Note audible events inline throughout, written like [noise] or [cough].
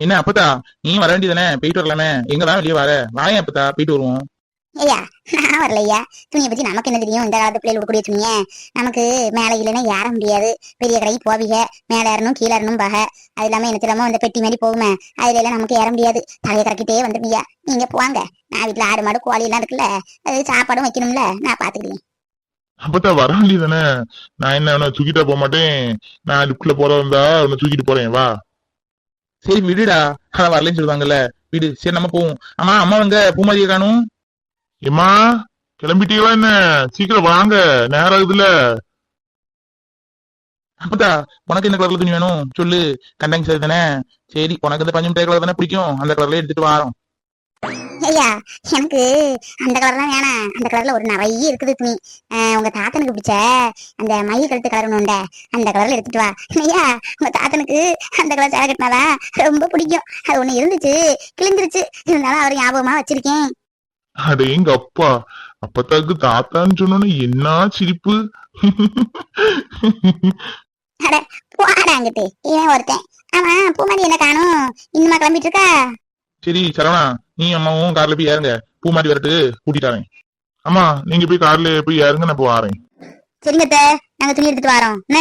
என்ன அப்பதா நீ வர வேண்டியதானே போயிட்டு வரலாமே. எங்கதான் வெளியே வர. வாயேன் அப்பதா போயிட்டு வருவோம். ஐயா நான் வரல ஐயா. துணியை பத்தி நமக்கு என்ன தெரியும்? இந்த காலத்து பிள்ளைகள் உடக்கூடிய துணிய நமக்கு மேலே இல்லைன்னா ஏற முடியாது. பெரிய கடைக்கு போவீங்க. மேலே ஏறணும் கீழே ஏறணும் பாக அது இல்லாம எனக்கு இல்லாம அந்த பெட்டி மாதிரி போகுமே. அதுல எல்லாம் நமக்கு ஏற முடியாது. தலையை கறக்கிட்டே வந்துருவியா நீங்க போவாங்க நான் வீட்டுல ஆடு மாடு கோழி எல்லாம் இருக்குல்ல. அது சாப்பாடும் வைக்கணும்ல. நான் பாத்துக்கிறேன். அப்பத்தா வர வேண்டியதானே நான் என்ன தூக்கிட்டா போக மாட்டேன். நான் லிப்ட்ல போற வந்தா உன்னை தூக்கிட்டு போறேன். வா. சரி விடுடா. அதான் வரலன்னு சொல்லுவாங்கல்ல. விடு. சரி நம்ம போவோம். ஆமா அம்மா எங்க? பூமாரியை காணும்? ஏம்மா கிளம்பிட்டீங்களா என்ன? சீக்கிரம் வாங்க. நேரம் ஆகுதுல அப்பதா உனக்கு என்ன கலர்ல துணி வேணும்? சொல்லு. கண்டாங்க சரி தானே? சரி உனக்கு இந்த பஞ்சு மிட்டாய் கலர் தானே பிடிக்கும்? அந்த கலர்ல எடுத்துட்டு வரோம். ஐயா எனக்கு அந்த கலர்லாம் வேணாம். அந்த கலர்ல ஒரு நிறைய இருக்குது துணி. உங்க தாத்தனுக்கு பிடிச்ச அந்த மயில் கழுத்து கலர் உண்டே அந்த கலர்ல எடுத்துட்டு வா. ஐயா உங்க தாத்தனுக்கு அந்த கலர் சேலை கட்டினாதான் ரொம்ப பிடிக்கும். அது ஒண்ணு இருந்துச்சு கிழிஞ்சிருச்சு. இருந்தாலும் அவர் ஞாபகமா வச்சிருக்கேன். அட எங்க அப்பா. அப்பத்தாக்கு தாத்தான்னு சொன்னோன்னே என்ன சிரிப்பு. போடா அங்கிட்டு. இவன் ஒருத்தன்? ஆமா பூமாரி என்ன காணும்? இன்னுமா கிளம்பிட்டு இருக்கா? சரி சரவணா நீ அம்மாவும் கார்ல போய் ஏறுங்க. பூமாரி வரட்டு கூட்டிட்டு வரேன். அம்மா நீங்க போய் கார்ல போய் ஏறுங்க நான் இப்போ வாரேன். சரிங்க அத்தை, நாங்க துணி எடுத்துட்டு வரோம். என்ன?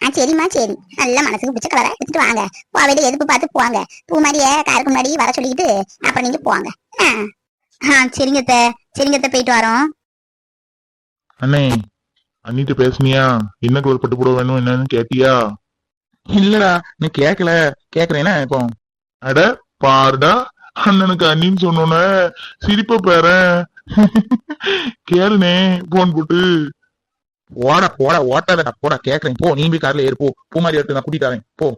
ஆ சரிம்மா சரி. நல்ல மனசுக்கு பிடிச்ச கலரா எடுத்துட்டு வாங்க. போவையில எதுப்பு பார்த்து போவாங்க பூ மாதிரியே காருக்கு முன்னாடி வர சொல்லிக்கிட்டு அப்புறம் நீங்க போவாங்க ஆ. ஆ சரிங்க அத்தை, சரிங்க அத்தை, போயிட்டு வரோம். அண்ணே அண்ணிட்ட பேசுனியா? என்ன கலர் பட்டு புடவை வேணும் என்னன்னு கேட்டியா? இல்லடா நீ கேக்கல. கேக்குறேன்னா இப்போ? அட பாருடா அண்ணனுக்கு அண்ணின்னு சொன்னோன்னே சிரிப்ப பேர. கேளுனே போன் போட்டு. போடா போடா ஓட்டாதடா போடா கேக்குறேன். போ நீ போய் கார்ல ஏறு போ. பூமாரி எடுத்து நான் கூட்டிட்டு வரேன். போ.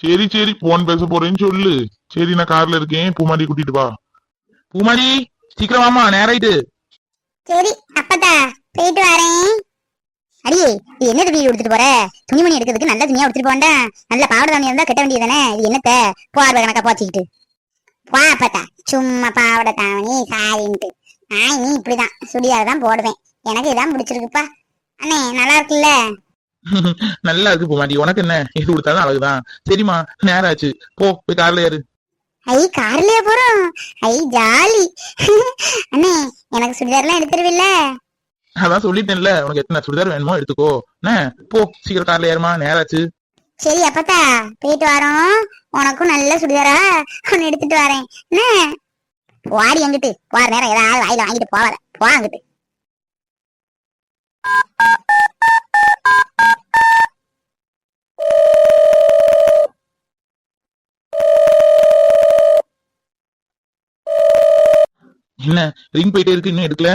சரி சரி போன் பேச போறேன்னு சொல்லு. சரி நான் கார்ல இருக்கேன். பூமாரி கூட்டிட்டு வா. பூமாரி சீக்கிரம் வாமா நேராயிட்டு சரி அப்பதா போயிட்டு வரேன். அடியே இது என்ன துணி எடுத்துட்டு போற? துணிமணி எடுக்கிறதுக்கு நல்ல துணியா எடுத்துட்டு போண்டா நல்ல பாவடை துணி இருந்தா கட்ட வேண்டியதானே இது என்னத்த? போர்வை கணக்கா போச்சுக்கிட்டு. வா அப்பத்தா. சும்மா பாவடை தாவணி சாரின்ட்டு. நான் நீ இப்படிதான். சுடிதார் தான் போடுவேன். எனக்கு இதான் பிடிச்சிருக்குப்பா. அண்ணே நல்லா இருக்குல்ல? [laughs] நல்லா இருக்கு பூமாரி உனக்கு என்ன? எது கொடுத்தாலும் அழகுதான். சரிம்மா நேரம் ஆச்சு போ போய் கார்ல ஏறு. ஐ கார்லயே போறோம். ஐ ஜாலி. [laughs] அண்ணே எனக்கு சுடிதார்லாம் எடுத்துருவில்ல? அதான் சொல்லிட்டேன்ல. உனக்கு எத்தனை சுடிதார் வேணுமோ எடுத்துக்கோ. என்ன? போ சீக்கிரம் கார்ல ஏறுமா. நேரம் ஆச்சு. சரி அப்பத்தா. போயிட்டு வரோம். உனக்கும் நல்ல சுடிதாரா? ஒன்னு எடுத்துட்டு வரேன். வாடி அங்கிட்டு. போற நேரம் ஏதாவது வாயில வாங்கிட்டு போவாத. போ அங்கிட்டு. என்ன? ரிங் போயிட்டே இருக்கு. இன்னும் எடுக்கல?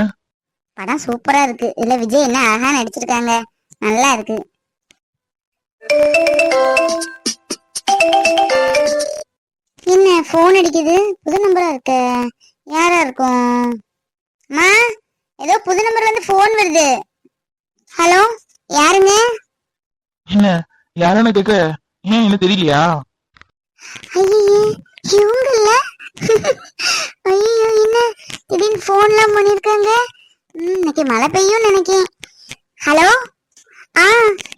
படம் சூப்பரா இருக்கு. இல்ல விஜய் என்ன அழகா நடிச்சிருக்காங்க? நல்லா இருக்கு. என்ன போன் அடிக்குது? புது நம்பரா இருக்கு. யாரா இருக்கும்? அம்மா ஏதோ புது நம்பர்ல இருந்து போன் வருது. ஹலோ யாருங்க? என்ன யாருன்னு கேட்க ஏன் என்ன தெரியலையா? ஐயே இவங்க இல்ல ஐயோ என்ன திடீர்னு போன்லாம் பண்ணிருக்காங்க? இன்னைக்கு மழை பெய்யும் நினைக்கேன். ஹலோ? ஆ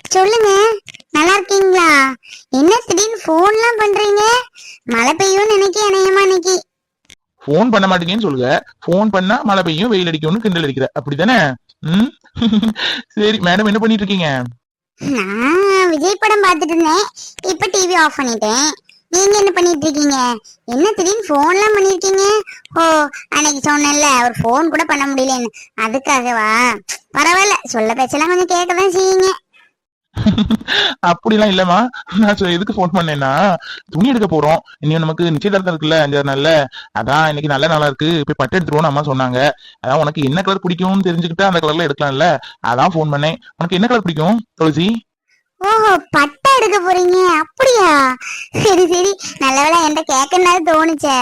சொல்லுங்க. நல்லா இருக்கீங்களா? என்ன திடீர்னு போன்லாம் பண்றீங்க? மழை பெய்யும் நினைக்கேன் அநேகமா இன்னைக்கு. ஃபோன் பண்ண மாட்டேங்கன்னு சொல்லுங்க. ஃபோன் பண்ணா மழை பெய்யும் வெயில் அடிக்கும்னு கிண்டல் அடிக்கிற. அப்படிதானே? ம்? [laughs] சரி மேடம் என்ன பண்ணிட்டு இருக்கீங்க? நான் விஜய் படம் பார்த்துட்டு இருந்தேன். இப்ப டிவி ஆஃப் பண்ணிட்டேன். நீங்க என்ன பண்ணிட்டு இருக்கீங்க என்ன திடீர்னு போன்லாம் பண்ணிருக்கீங்க? ஓ அன்னைக்கு சொன்னேன்ல ஒரு ஃபோன் கூட பண்ண முடியலன்னு. அதுக்காகவா? பரவாயில்ல சொல்ல பேச்செல்லாம் கொஞ்சம் கேட்கதான் செய்யுங்க. [laughs] அப்படிலாம் இல்லம்மா. நான் எதுக்கு ஃபோன் பண்ணேன்னா துணி எடுக்க போறோம். இன்னும் நமக்கு நிச்சயதார்த்தம் இருக்குல்ல அஞ்சாறு நாள்ல. அதான் இன்னைக்கு நல்ல நாளா இருக்கு. போய் பட்டு எடுத்துருவோம் அம்மா சொன்னாங்க. அதான் உனக்கு என்ன கலர் பிடிக்கும்னு தெரிஞ்சுக்கிட்டு அந்த கலர்ல எடுக்கலாம்ல. அதான் ஃபோன் பண்ணேன். உனக்கு என்ன கலர் பிடிக்கும் துளசி? ஓஹோ பட்டை எடுக்க போறீங்க? அப்படியா? சரி சரி. நல்லவேளை என்கிட்ட கேட்கனால தோணுச்சே.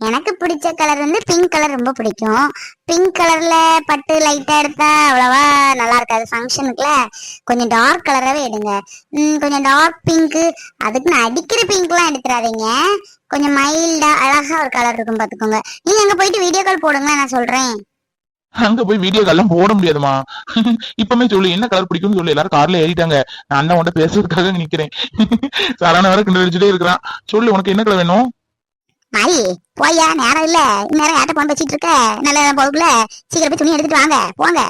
எனக்கு பிடிச்ச கலர் வந்து பிங்க் கலர் ரொம்ப பிடிக்கும். பிங்க் கலர்ல பட்டு லைட்டா எடுத்தா அவ்வளவா நல்லா இருக்காது. ஃபங்க்ஷனுக்குல கொஞ்சம் டார்க் கலராகவே எடுங்க. ம், கொஞ்சம் டார்க் பிங்க்கு அதுக்கு நான் அடிக்கிற பிங்க்லாம் எடுத்துறாதீங்க. கொஞ்சம் மைல்டா அழகா ஒரு கலர் இருக்கும் பார்த்துக்கோங்க நீங்க அங்க போயிட்டு வீடியோ கால் போடுங்களேன் நான் சொல்றேன். அங்க போய் வீடியோ கால்லாம் போட முடியாதுமா இப்பமே சொல்லு என்ன கலர் பிடிக்கும்னு சொல்லு. எல்லாரும் கார்ல ஏறிட்டாங்க. நான் அண்ணன் உன்ட்ட பேசுறதுக்காக நிக்கிறேன். சரண வர கிண்டல் அடிச்சுட்டே இருக்கிறான். சொல்லு உனக்கு என்ன கலர் வேணும்? மாறி போயா நேரம் இல்ல. இந்நேரம் யார்ட்ட போன் பேசிட்டு இருக்க. நல்ல நேரம் போகுதுல. சீக்கிரம் போய் துணி எடுத்துட்டு வாங்க. போங்க.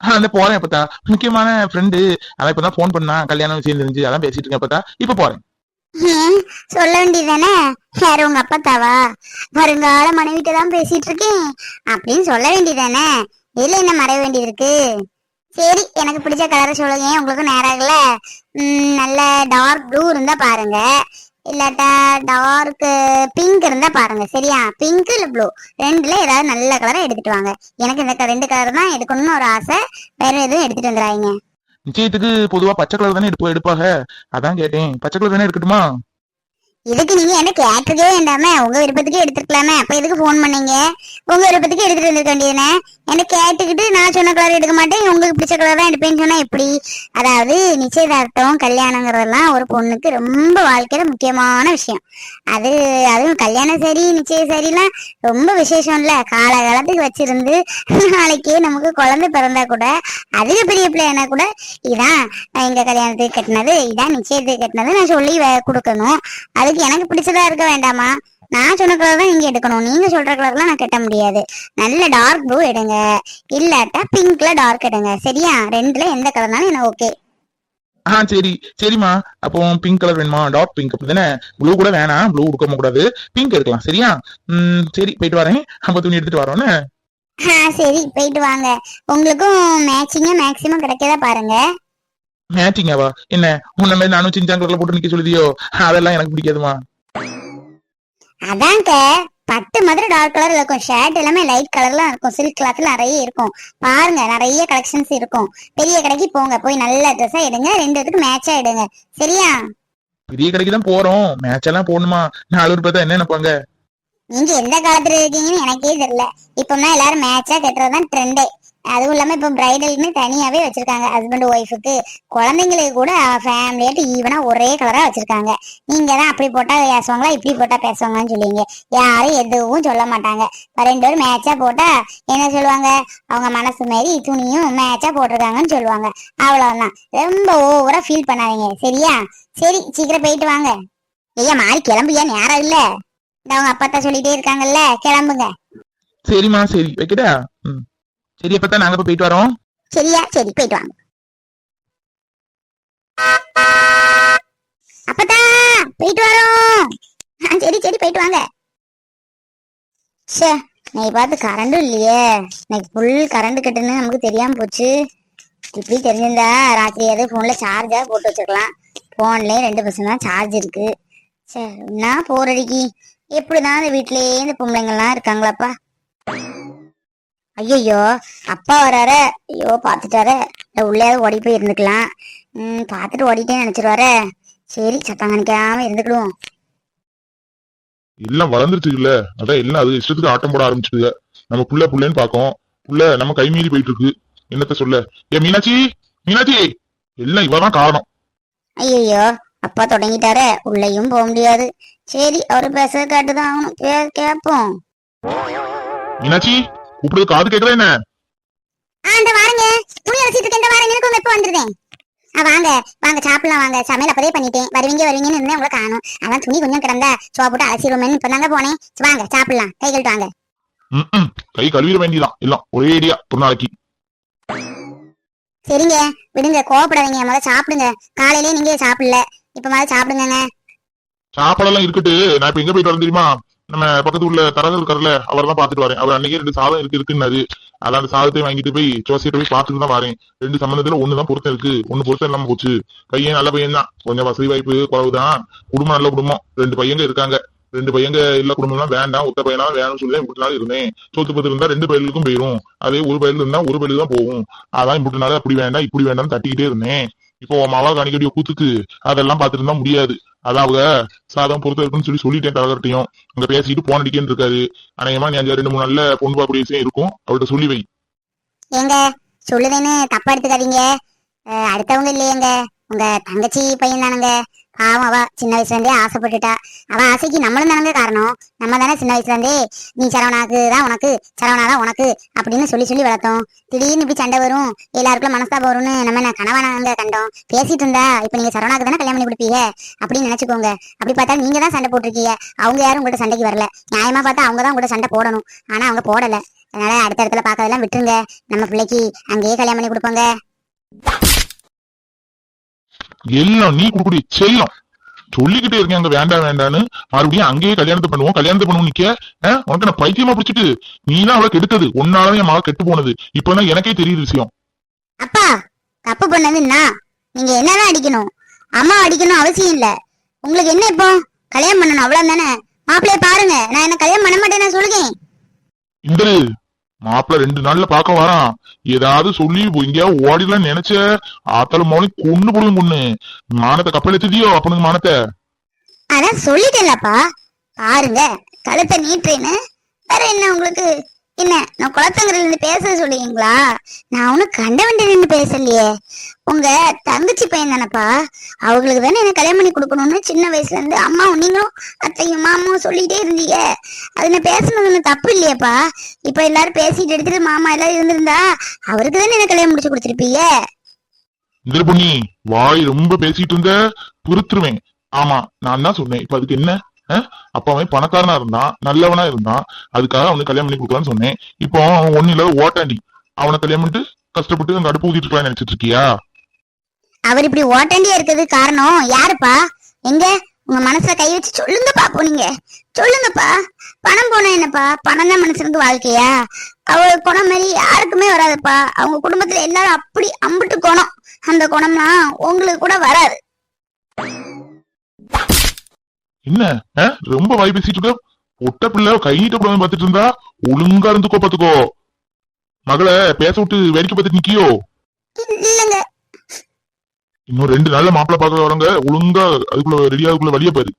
அந்த போறேன் இப்பத்தா முக்கியமான ஃப்ரெண்டு அவன் இப்பதான் ஃபோன் பண்ணா கல்யாணம் விஷயம் தெரிஞ்சு. அதான் பேசிட்டு இருக்கேன் இப்பத்தா இப்ப போறேன். சொல்ல வேண்டியதானே யார உங்க அப்பத்தாவா வருங்கால மனைவிட்ட தான் பேசிட்டு இருக்கேன் அப்படின்னு சொல்ல வேண்டியதானே? இதுல என்ன மறைய வேண்டியது இருக்கு சரி எனக்கு பிடிச்ச கலரை சொல்லுங்க. உங்களுக்கு நேரம் ஆகல? உம், நல்ல டார்க் ப்ளூ இருந்தா பாருங்க. இல்லாட்டா டார்க் பிங்க் இருந்தா பாருங்க. சரியா? பிங்க் இல்ல ப்ளூ ரெண்டுல ஏதாவது நல்ல கலரை எடுத்துட்டு வாங்க. எனக்கு இந்த க- ரெண்டு கலர் தான் எடுக்கணும்னு ஒரு ஆசை. வேற எதுவும் எடுத்துட்டு வந்துடாதீங்க. நிச்சயத்துக்கு பொதுவா பச்சை கலர் தானே எடுப்போம் எடுப்பாக அதான் கேட்டேன். பச்சை கலர் தானே எடுக்கட்டுமா? இதுக்கு நீங்க என்ன கேட்டிருக்கே வேண்டாமே. உங்க விருப்பத்துக்கு எடுத்துருக்கலாமே. அப்ப எதுக்கு ஃபோன் பண்ணீங்க? உங்க விருப்பத்துக்கு எடுத்துட்டு வந்திருக்க வேண்டியதுனே என்ன கேட்டுக்கிட்டு நான் சொன்ன கலர் எடுக்க மாட்டேன். உங்களுக்கு பிடிச்ச கலர் தான் எடுப்பேன்னு சொன்னா எப்படி? அதாவது நிச்சயதார்த்தம் கல்யாணங்கிறதெல்லாம் ஒரு பொண்ணுக்கு ரொம்ப வாழ்க்கையில முக்கியமான விஷயம். அது அதுவும் கல்யாணம் சரி நிச்சயம் சரிலாம் ரொம்ப விசேஷம் இல்ல. காலகாலத்துக்கு வச்சிருந்து நாளைக்கே நமக்கு குழந்தை பிறந்தா கூட அதிக பெரிய பிள்ளைனா கூட இதான் எங்க கல்யாணத்துக்கு கட்டினது இதான் நிச்சயத்துக்கு கட்டினது நான் சொல்லி கொடுக்கணும். அது அதுக்கு எனக்கு பிடிச்சதா இருக்க வேண்டாமா? நான் சொன்ன கலர் தான் நீங்க எடுக்கணும். நீங்க சொல்ற கலர்லாம் நான் கட்ட முடியாது. நல்ல டார்க் ப்ளூ எடுங்க. இல்லாட்டா பிங்க்ல டார்க் எடுங்க. சரியா? ரெண்டுல எந்த கலர்னாலும் எனக்கு ஓகே ஆ சரி. சரிம்மா. அப்போ பிங்க் கலர் வேணுமா? டார்க் பிங்க் அப்படிதானே ப்ளூ கூட வேணாம். ப்ளூ கொடுக்க கூடாது. பிங்க் எடுக்கலாம். சரியா? ம் சரி. போயிட்டு வரேன். அப்ப துணி எடுத்துட்டு வரோன்னு சரி. போயிட்டு வாங்க. உங்களுக்கும் மேட்சிங்கா மேக்சிமம் கிடைக்கதா பாருங்க. மேட்சிங்காவா என்ன உன்ன மாதிரி நானும் சின்சான் கலர்ல போட்டு நிக்க சொல்லுதியோ? அதெல்லாம் எனக்கு பிடிக்காதுமா. அதான்க்க பட்டு மாதிரி டார்க் கலர் இருக்கும். ஷர்ட் எல்லாமே லைட் கலர்ல இருக்கும். சில்க் கிளாத்ல நிறைய இருக்கும். பாருங்க நிறைய கலெக்ஷன்ஸ் இருக்கும். பெரிய கடைக்கு போங்க. போய் நல்ல ட்ரெஸ்ஸா எடுங்க. ரெண்டு இடத்துக்கு மேட்சா எடுங்க. சரியா? பெரிய கடைக்கு தான் போறோம். மேட்ச் எல்லாம் போடணுமா? நாலு ரூபாய் தான் என்ன நினைப்பாங்க? நீங்க எந்த காலத்துல இருக்கீங்கன்னு எனக்கே தெரியல. இப்போம்னா எல்லாரும் மேட்சா கட்டுறதுதான் ட்ரெண்டே அதுவும் இல்லாம இப்ப பிரைடல்னு தனியாவே வச்சிருக்காங்க. ஹஸ்பண்ட் ஒய்ஃபுக்கு குழந்தைங்களுக்கு கூட ஃபேமிலியாட்டு ஈவனா ஒரே கலரா வச்சிருக்காங்க. நீங்க தான் அப்படி போட்டா பேசுவாங்களா? இப்படி போட்டா பேசுவாங்கன்னு சொல்லுவீங்க. யாரும் எதுவும் சொல்ல மாட்டாங்க. ரெண்டு பேரும் மேட்சா போட்டா என்ன சொல்லுவாங்க? அவங்க மனசு மாரி துணியும் மேட்சா போட்டிருக்காங்கன்னு சொல்லுவாங்க. அவ்வளவுதான். ரொம்ப ஓவரா ஃபீல் பண்ணாதீங்க. சரியா? சரி சீக்கிரம் போயிட்டு வாங்க. ஐயா மாறி கிளம்பியா நேரம் இல்ல. இந்த அவங்க அப்பாத்தான் சொல்லிட்டே இருக்காங்கல்ல. கிளம்புங்க. சரிம்மா சரி. வைக்கடா ம். சரி அப்பதான் நாங்க இப்ப போயிட்டு வரோம்? சரியா? சரி போயிட்டு வாங்க. அப்பதா போயிட்டு வரோம். ஆ, சரி சரி போயிட்டு வாங்க. ச்சே நீ பார்த்து கரண்டும் இல்லையே. இன்னைக்கு ஃபுல் கரண்ட் கட்டுன்னு நமக்கு தெரியாம போச்சு. இப்படி தெரிஞ்சிருந்தா ராத்திரி ஏதோ போன்ல சார்ஜா போட்டு வச்சிருக்கலாம். போன்லயே ரெண்டு பர்சன்ட் தான் சார்ஜ் இருக்கு. சே என்ன போரடிக்கி எப்படிதான் இந்த வீட்டிலேயே இந்த பொம்பளைங்கள்லாம் இருக்காங்களாப்பா? ஐயோ அப்பா வராரு. ஐயோ பாத்துட்டாரு இல்ல உள்ளேயாவது ஓடி போய் இருந்துக்கலாம். ம் பாத்துட்டு ஓடிட்டேன்னு நினைச்சிருவாரு. சரி சத்தம் கணிக்காம இருந்துக்கிடுவோம். எல்லாம் வளர்ந்துருச்சு இல்ல. அதான் எல்லாம் அது இஷ்டத்துக்கு ஆட்டம் போட ஆரம்பிச்சுடுங்க நம்ம புள்ள புள்ளன்னு பாக்கோம் புள்ள நம்ம கை மீறி போயிட்டு இருக்கு என்னத்த சொல்ல? ஏ மீனாட்சி? மீனாட்சி! எல்லாம் இவதான் காரணம். ஐயோ அப்பா தொடங்கிட்டாரு. உள்ளேயும் போக முடியாது. சரி அவரு பேச கேட்டுதான் ஆகணும். கேப்போம். மீனாட்சி! கூப்பிடுறது காது கேட்கல என்ன? ஆ இந்த வாருங்க. துணி அரைச்சிட்டு இருக்கேன். இந்த வாருங்க எனக்கு எப்போ வந்துருவேன் ஆ வாங்க. வாங்க சாப்பிடலாம். வாங்க. சமையல் அப்பதே பண்ணிட்டேன். வருவீங்க வருவீங்கன்னு இருந்தேன். உங்களை காணும். அதான் துணி கொஞ்சம் கிடந்தா சோா போட்டு அலசிடுவோமேன்னு இப்ப தாங்க போனேன். வாங்க. சாப்பிடலாம். கை கழுட்டு வாங்க. கை கழுவிட வேண்டியதான் எல்லாம் ஒரே ஐடியா ஒரு நாளைக்கு சரிங்க. விடுங்க. கோவப்படாதீங்க முதல்ல சாப்பிடுங்க. காலையிலேயே நீங்க சாப்பிடல. இப்ப முதல்ல சாப்பிடுங்க சாப்பாடெல்லாம் இருக்கட்டு நான் இப்ப எங்க போயிட்டு வரேன் தெரியுமா? நம்ம பக்கத்து உள்ள தரகர் இருக்காருல்ல அவர் தான் பாத்துட்டு வரேன். அவர் அன்னைக்கே ரெண்டு சாதம் இருக்கு இருக்குன்னாரு அதான் அந்த சாதத்தை வாங்கிட்டு போய் ஜோசியிட்ட போய் பாத்துட்டு தான் வரேன். ரெண்டு சம்பந்தத்துல ஒண்ணுதான் பொருத்தம் இருக்கு. ஒண்ணு பொருத்தம் இல்லாம போச்சு. பையன் நல்ல பையன் தான் கொஞ்சம் வசதி வாய்ப்பு குறவுதான். குடும்பம் நல்ல குடும்பம். ரெண்டு பையங்க இருக்காங்க. ரெண்டு பையங்க இல்ல குடும்பம்லாம் வேண்டாம். ஒத்த பையனா வேணும்னு சொல்லி தான் இப்படி நாள் இருந்தேன். சொத்து பத்து இருந்தா ரெண்டு பயிலுக்கும் போயிடும் அதே ஒரு பயில இருந்தா ஒரு பயிலுக்கு தான் போகும். அதான் இப்படி நாள் அப்படி வேண்டாம் இப்படி வேண்டாம்னு தட்டிக்கிட்டே இருந்தேன். இப்போ உன் மவா கணிக்கடிய கூத்துக்கு அதெல்லாம் பாத்துட்டு இருந்தா முடியாது அதாவது சாதம் பொறுத்த இருக்குன்னு சொல்லி சொல்லிட்டேன் தலகர்ட்டையும் அங்க பேசிட்டு போன் அடிக்கேன்னு இருக்காரு. அநேகமா நீ அஞ்சு ரெண்டு மூணு நாள்ல பொண்ணு பார்க்கக்கூடிய விஷயம் இருக்கும். அவர்கிட்ட சொல்லி வை. ஏங்க சொல்லுவேன்னு தப்பா எடுத்துக்காதீங்க. அடுத்தவங்க இல்லையேங்க. உங்க தங்கச்சி பையன் தானுங்க ஆமாவா சின்ன வயசுல இருந்தே ஆசைப்பட்டுட்டா. அவன் ஆசைக்கு நம்மளும் தானங்க காரணம். நம்ம தானே சின்ன வயசுல இருந்தே நீ சரவணாக்கு தான் உனக்கு சரவணா தான் உனக்கு அப்படின்னு சொல்லி சொல்லி வளர்த்தோம். திடீர்னு இப்படி சண்டை வரும். எல்லாருக்குள்ள மனஸ்தாபம் வரும்னு நம்ம என்ன கனவானாங்க கண்டோம். பேசிட்டு இருந்தா இப்ப நீங்க சரவணாக்கு தானே கல்யாணம் பண்ணி கொடுப்பீங்க? அப்படின்னு நினைச்சுக்கோங்க. அப்படி பார்த்தா நீங்க தான் சண்டை போட்டிருக்கீங்க. அவங்க யாரும் உங்கள்ட்ட சண்டைக்கு வரல. நியாயமா பார்த்தா அவங்க தான் உங்கள்ட்ட சண்டை போடணும். ஆனா அவங்க போடல. அதனால அடுத்த இடத்துல பார்க்கறதெல்லாம் விட்டுருங்க. நம்ம பிள்ளைக்கு அங்கேயே கல்யாணம் பண்ணி கொடுப்பாங்க. எல்லாம் நீ குடுக்குடி செல்லம் சொல்லிக்கிட்டே இருக்கேன் அங்க வேண்டாம் வேண்டான்னு. மறுபடியும் அங்கேயே கல்யாணத்தை பண்ணுவோம் கல்யாணத்தை பண்ணுவோம் நிக்க? உனக்கு நான் பைத்தியமா பிடிச்சிட்டு? நீ தான் அவளை கெடுத்தது. உன்னாலதான் என் மக கெட்டு போனது. இப்பதான் எனக்கே தெரியுது விஷயம். அப்பா தப்பு பண்ணதுன்னா நீங்க என்னதான் அடிக்கணும்? அம்மா அடிக்கணும் அவசியம் இல்ல. உங்களுக்கு என்ன இப்போ? கல்யாணம் பண்ணணும் அவ்வளவு தானே மாப்பிள்ளைய பாருங்க. நான் என்ன கல்யாணம் பண்ண மாட்டேன் நான் சொல்லுங்க இந்திரு மாப்பிள்ள ரெண்டு நாள்ல பாக்க வரான். ஏதாவது சொல்லி எங்கேயாவது ஓடிடலாம் நினைச்ச? ஆத்தால மோனி கொண்டு போடுவேன் பொண்ணு. மானத்தை கப்பல் எடுத்துதியோ அப்பனுக்கு மானத்தை? அதான் சொல்லிட்டேன்லப்பா. பாருங்க கழுத்தை நீட்டுறேன்னு. வேற என்ன உங்களுக்கு? என்ன நான் குளத்தங்கரையில இருந்து பேச சொல்லுவீங்களா நான் ஒன்னும் கண்ட வேண்டியது இருந்து பேசலையே. உங்க தங்கச்சி பையன் தானப்பா? அவங்களுக்கு தானே என்ன கல்யாணம் பண்ணி கொடுக்கணும்னு சின்ன வயசுல இருந்து அம்மாவும் நீங்களும் அத்தையும் மாமாவும் சொல்லிட்டே இருந்தீங்க. அது நான் பேசுனது ஒண்ணும் தப்பு இல்லையேப்பா. இப்ப எல்லாரும் பேசிட்டு எடுத்துட்டு மாமா எல்லாரும் இருந்திருந்தா அவருக்கு தானே என்ன கல்யாணம் முடிச்சு கொடுத்துருப்பீங்க? இந்திர பொண்ணி வாய் ரொம்ப பேசிட்டு இருந்த பொறுத்துருவேன். ஆமா நான் தான் சொன்னேன். இப்ப அதுக்கு என்ன? அப்ப அவன் பணக்காரனா இருந்தான் நல்லவனா இருந்தான் அதுக்காக அவனுக்கு கல்யாணம் பண்ணி கொடுக்கலான்னு சொன்னேன். இப்போ அவன் ஒண்ணு இல்லாத ஓட்டாண்டி. அவனை கல்யாணம் பண்ணிட்டு கஷ்டப்பட்டு அங்க அடுப்பு ஊதிட்டு இருக்கலாம் நினைச்சிட்டு இருக்கியா? அவர் இப்படி ஓட்டாண்டியா இருக்கிறது காரணம் யாருப்பா? எங்க? உங்க மனசுல கை வச்சு சொல்லுங்கப்பா போனீங்க சொல்லுங்கப்பா. பணம் போனா என்னப்பா? பணம் தான் மனுஷனுக்கு வாழ்க்கையா? அவ குணம் மாதிரி யாருக்குமே வராதுப்பா. அவங்க குடும்பத்துல எல்லாரும் அப்படி அம்பிட்டு குணம். அந்த குணம்லாம் உங்களுக்கு கூட வராது. என்ன? ரொம்ப வாய் பேசிட்டு இருக்க? ஒட்ட பிள்ளை கை நீட்ட கூடாது பாத்துட்டு இருந்தா ஒழுங்கா இருந்துக்கோ பாத்துக்கோ மகளை பேச விட்டு வேடிக்கை பார்த்துட்டு நிக்கியோ? இன்னும் ரெண்டு நாள்ல மாப்பிள்ளை பார்க்க வரவங்க ஒழுங்கா அதுக்குள்ள ரெடியாகுள்ள வழிய பாரு.